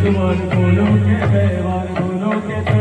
दुश्मन फूलों के व्यवहार फूलों के